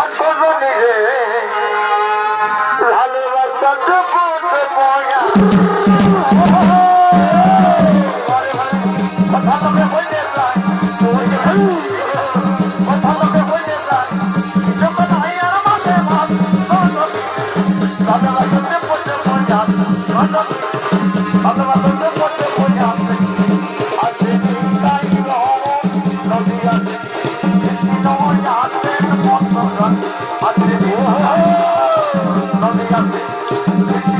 অসরণী রে ভালোবাসা পথে পয়া কথা তোমরা বলতে কথা তোমরা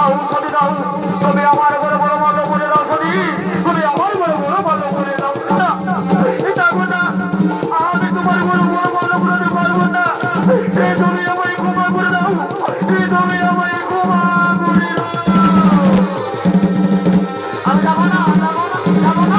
দাও ছবি দাও ছবি আমার করে বড় ভালো করে দাও ছবি তুমি আমার করে বড় ভালো করে দাও না এটা কথা আমি তোমার বড় বড় ভালো করে দিতে পারব না। তুমি আমায় ক্ষমা করে দাও তুমি আমায় ক্ষমা করে দাও। আমি যাব না যাব না যাব না